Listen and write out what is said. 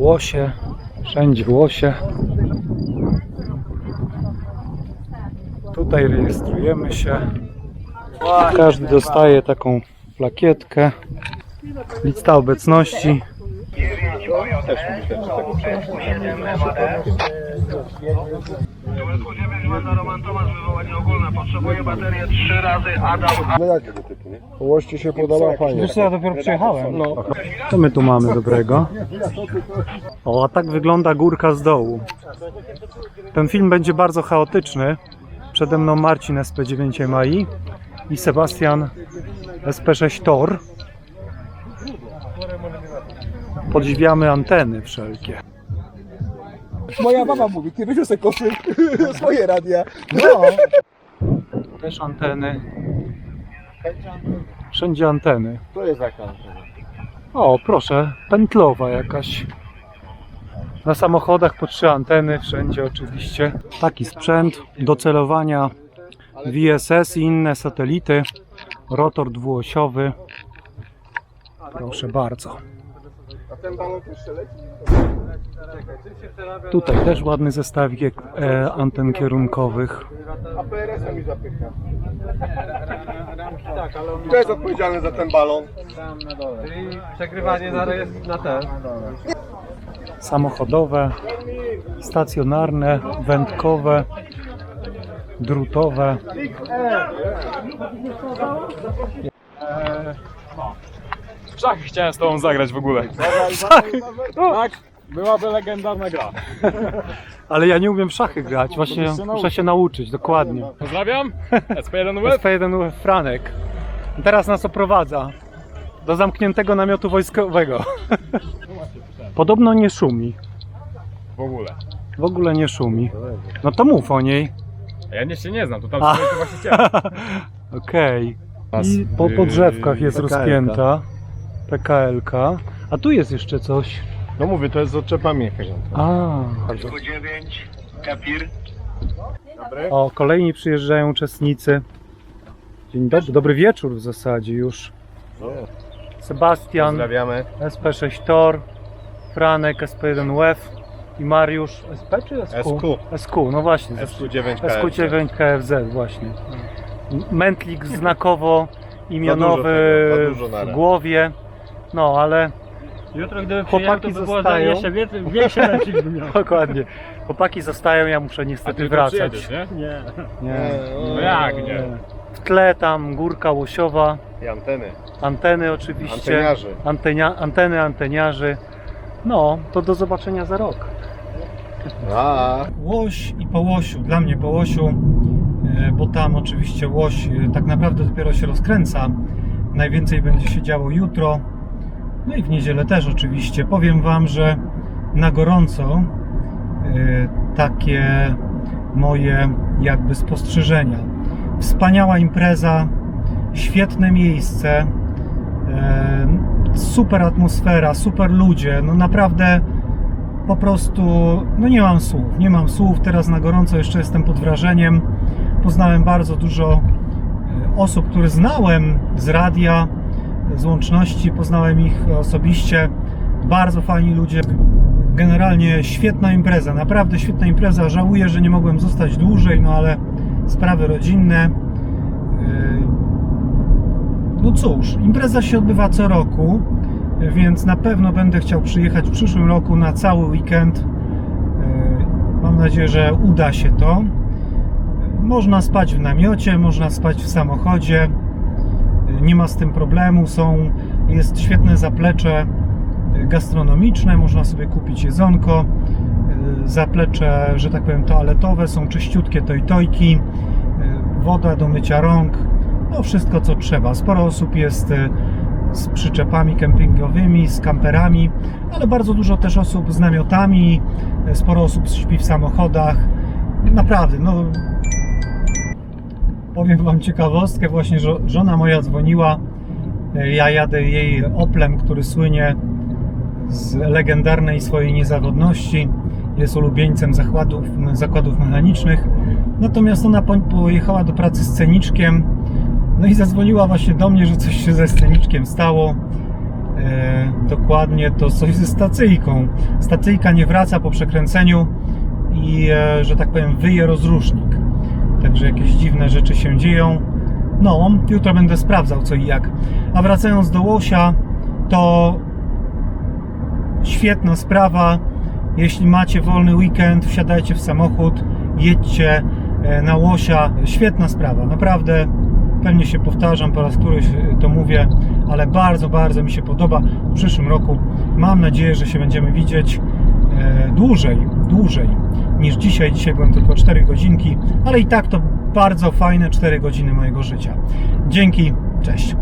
Łosie, wszędzie łosie. Tutaj rejestrujemy się. Każdy dostaje taką plakietkę. Lista obecności. Ogólne. Potrzebuję baterię trzy razy Adam. No nie? Połoście się podoba fajnie. Wiesz co, ja dopiero przyjechałem. No. Co my tu mamy dobrego? O, a tak wygląda górka z dołu. Ten film będzie bardzo chaotyczny. Przede mną Marcin SP9 MAI i Sebastian SP6 Tor. Podziwiamy anteny wszelkie. Moja mama mówi, ty sobie kosy, swoje radia. No. Też anteny. Wszędzie anteny. To jest jaka O, proszę, pętlowa jakaś. Na samochodach po trzy anteny, wszędzie oczywiście. Taki sprzęt do celowania VSS i inne satelity. Rotor dwuosiowy. Proszę bardzo. A ten balon też leci? Tutaj też ładny zestawik e, anten kierunkowych. A PRS-a mi zapycha. Kto jest odpowiedzialny za ten balon? Przegrywanie na, rejestr- na ten. Samochodowe, stacjonarne, wędkowe, drutowe. Szachy chciałem z tobą zagrać w ogóle. Byłaby legendarna gra. Ale ja nie umiem w szachy grać, właśnie muszę się nauczyć, dokładnie. Pozdrawiam, SP1 Web. SP1 Franek. Teraz nas oprowadza do zamkniętego namiotu wojskowego. Podobno nie szumi. W ogóle. W ogóle nie szumi. No to mów o niej. A Ja nie się nie znam, to tam A. sobie to właśnie chciałem. Okej. I po, po Yy, drzewkach jest PKL-ka. rozpięta PKL-ka. A tu jest jeszcze coś. No mówię, to jest z odczepami jakaś. A, 9, Kapir. o, kolejni przyjeżdżają uczestnicy. Dzień dobry, dobry wieczór w zasadzie już. Sebastian, Pozdrawiamy. SP6 Tor, Franek, SP1 WEF i Mariusz SP czy SQ? SQ. SQ, no właśnie. SQ9 SQ9 KFZ właśnie. Mętlik znakowo imionowy tego, za dużo w głowie. No, ale Jutro gdyby Chłopaki przyjechał, to by było zostają. jeszcze więcej, większy miał. dokładnie. Chłopaki zostają, ja muszę A niestety ty wracać. przyjedziesz, nie? Nie. Nie. No jak nie? W tle tam górka łosiowa, I anteny. anteny oczywiście. Anteniarzy. Antenia, anteny, anteniarzy. No, to do zobaczenia za rok. A. Łoś i po łosiu, dla mnie po łosiu, e, bo tam oczywiście łoś e, tak naprawdę dopiero się rozkręca. Najwięcej będzie się działo jutro, no i w niedzielę też oczywiście. Powiem Wam, że na gorąco e, takie moje jakby spostrzeżenia. Wspaniała impreza, świetne miejsce, e, super atmosfera, super ludzie, no naprawdę po prostu, no nie mam słów, nie mam słów. Teraz na gorąco jeszcze jestem pod wrażeniem. Poznałem bardzo dużo e, osób, które znałem z radia, z łączności, poznałem ich osobiście. Bardzo fajni ludzie. Generalnie świetna impreza, naprawdę świetna impreza. Żałuję, że nie mogłem zostać dłużej, no ale sprawy rodzinne. E, No cóż, impreza się odbywa co roku, więc na pewno będę chciał przyjechać w przyszłym roku na cały weekend. Yy, Mam nadzieję, że uda się to. Można spać w namiocie, można spać w samochodzie. Nie ma z tym problemu. Są, jest świetne zaplecze yy, gastronomiczne, można sobie kupić jedzonko. Yy, Zaplecze, że tak powiem, toaletowe, są czyściutkie tojtojki, yy, woda do mycia rąk, no wszystko co trzeba. Sporo osób jest z przyczepami kempingowymi, z kamperami, ale bardzo dużo też osób z namiotami, sporo osób śpi w samochodach. Naprawdę, no powiem Wam ciekawostkę, właśnie żo- żona moja dzwoniła, ja jadę jej Oplem, który słynie z legendarnej swojej niezawodności, jest ulubieńcem zakładów, zakładów mechanicznych, natomiast ona po- pojechała do pracy sceniczkiem, no i zadzwoniła właśnie do mnie, że coś się ze sceniczkiem stało. e, dokładnie to coś ze stacyjką. Stacyjka nie wraca po przekręceniu i, e, że tak powiem, wyje rozrusznik. Także jakieś dziwne rzeczy się dzieją. No, jutro będę sprawdzał co i jak. A wracając do Łosia, to świetna sprawa. Jeśli macie wolny weekend, wsiadajcie w samochód, jedźcie e, na Łosia. Świetna sprawa, naprawdę. Pewnie się powtarzam, po raz któryś e, to mówię, ale bardzo, bardzo mi się podoba. W przyszłym roku mam nadzieję, że się będziemy widzieć dłużej, dłużej niż dzisiaj. Dzisiaj byłem tylko 4 godzinki, ale i tak to bardzo fajne 4 godziny mojego życia. Dzięki, cześć.